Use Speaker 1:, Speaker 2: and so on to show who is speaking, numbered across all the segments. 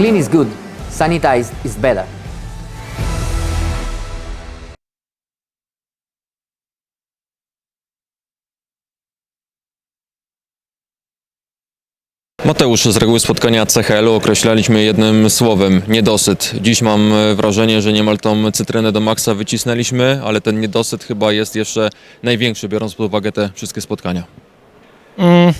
Speaker 1: Clean is good, sanitized is better.
Speaker 2: Mateusz, z reguły spotkania CHL-u określaliśmy jednym słowem niedosyt. Dziś mam wrażenie, że niemal tą cytrynę do maksa wycisnęliśmy, ale ten niedosyt chyba jest jeszcze największy, biorąc pod uwagę te wszystkie spotkania.
Speaker 3: Mm.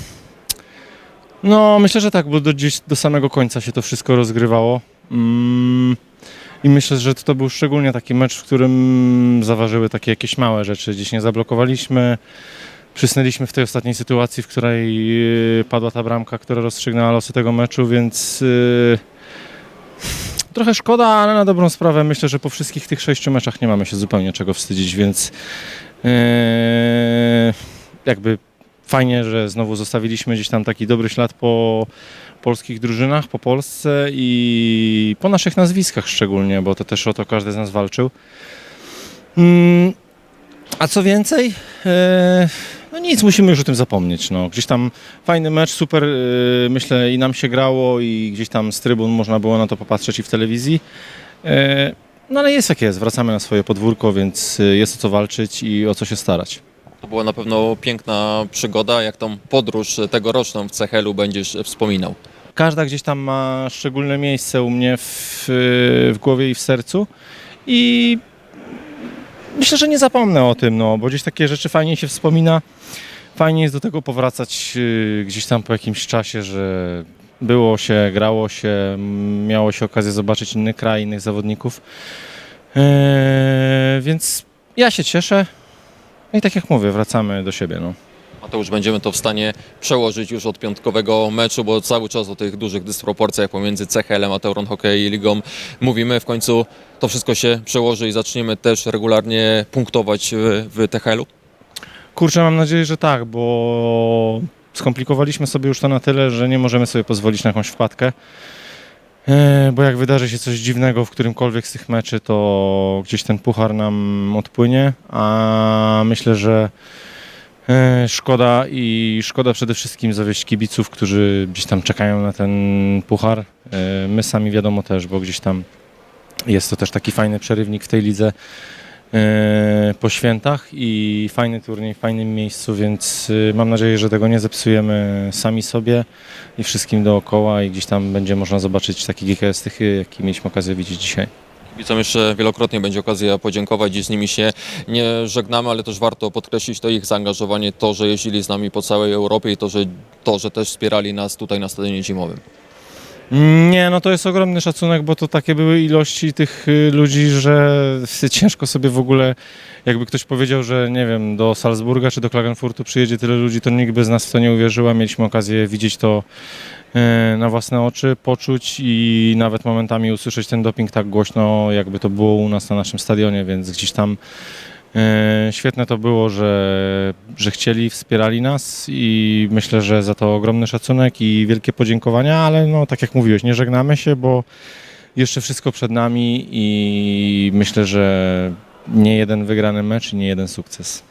Speaker 3: No, myślę, że tak, bo do, gdzieś do samego końca się to wszystko rozgrywało. Mm. I myślę, że to był szczególnie taki mecz, w którym zaważyły takie jakieś małe rzeczy. Gdzieś nie zablokowaliśmy, przysnęliśmy w tej ostatniej sytuacji, w której yy, padła ta bramka, która rozstrzygnęła losy tego meczu, więc yy, trochę szkoda, ale na dobrą sprawę myślę, że po wszystkich tych sześciu meczach nie mamy się zupełnie czego wstydzić, więc yy, jakby fajnie, że znowu zostawiliśmy gdzieś tam taki dobry ślad po polskich drużynach, po Polsce i po naszych nazwiskach szczególnie, bo to też o to każdy z nas walczył. Mm, A co więcej, e, no nic, musimy już o tym zapomnieć. No. Gdzieś tam fajny mecz, super, e, myślę i nam się grało i gdzieś tam z trybun można było na to popatrzeć i w telewizji. E, No ale jest jak jest, wracamy na swoje podwórko, więc jest o co walczyć i o co się starać.
Speaker 2: To była na pewno piękna przygoda. Jak tą podróż tegoroczną w CHL-u będziesz wspominał?
Speaker 3: Każda gdzieś tam ma szczególne miejsce u mnie w, w głowie i w sercu. I myślę, że nie zapomnę o tym, no, bo gdzieś takie rzeczy fajnie się wspomina. Fajnie jest do tego powracać yy, gdzieś tam po jakimś czasie, że było się, grało się, miało się okazję zobaczyć inny kraj, innych zawodników. Eee, więc ja się cieszę. No I tak jak mówię, wracamy do siebie. No.
Speaker 2: Mateusz, będziemy to w stanie przełożyć już od piątkowego meczu, bo cały czas o tych dużych dysproporcjach pomiędzy CHL-em a Teuron Hockey i Ligą mówimy. W końcu to wszystko się przełoży i zaczniemy też regularnie punktować w, w THL-u.
Speaker 3: Kurczę, mam nadzieję, że tak, bo skomplikowaliśmy sobie już to na tyle, że nie możemy sobie pozwolić na jakąś wpadkę. E, Bo jak wydarzy się coś dziwnego w którymkolwiek z tych meczy, to gdzieś ten puchar nam odpłynie, a myślę, że e, szkoda i szkoda przede wszystkim zawieść kibiców, którzy gdzieś tam czekają na ten puchar. E, My sami wiadomo też, bo gdzieś tam jest to też taki fajny przerywnik w tej lidze po świętach i fajny turniej w fajnym miejscu, więc y, mam nadzieję, że tego nie zepsujemy sami sobie i wszystkim dookoła i gdzieś tam będzie można zobaczyć taki GKS Tychy, jaki mieliśmy okazję widzieć dzisiaj.
Speaker 2: Kibicom jeszcze wielokrotnie będzie okazja podziękować i z nimi się nie żegnamy, ale też warto podkreślić to ich zaangażowanie, to, że jeździli z nami po całej Europie i to, że, to, że też wspierali nas tutaj na stadionie zimowym.
Speaker 3: Nie, no to jest ogromny szacunek, bo to takie były ilości tych y, ludzi, że ciężko sobie w ogóle, jakby ktoś powiedział, że nie wiem, do Salzburga czy do Klagenfurtu przyjedzie tyle ludzi, to nikt by z nas w to nie uwierzył, a mieliśmy okazję widzieć to e, na własne oczy, poczuć i nawet momentami usłyszeć ten doping tak głośno, jakby to było u nas na naszym stadionie, więc gdzieś tam świetne to było, że, że chcieli, wspierali nas i myślę, że za to ogromny szacunek i wielkie podziękowania, ale no tak jak mówiłeś, nie żegnamy się, bo jeszcze wszystko przed nami i myślę, że nie jeden wygrany mecz i nie jeden sukces.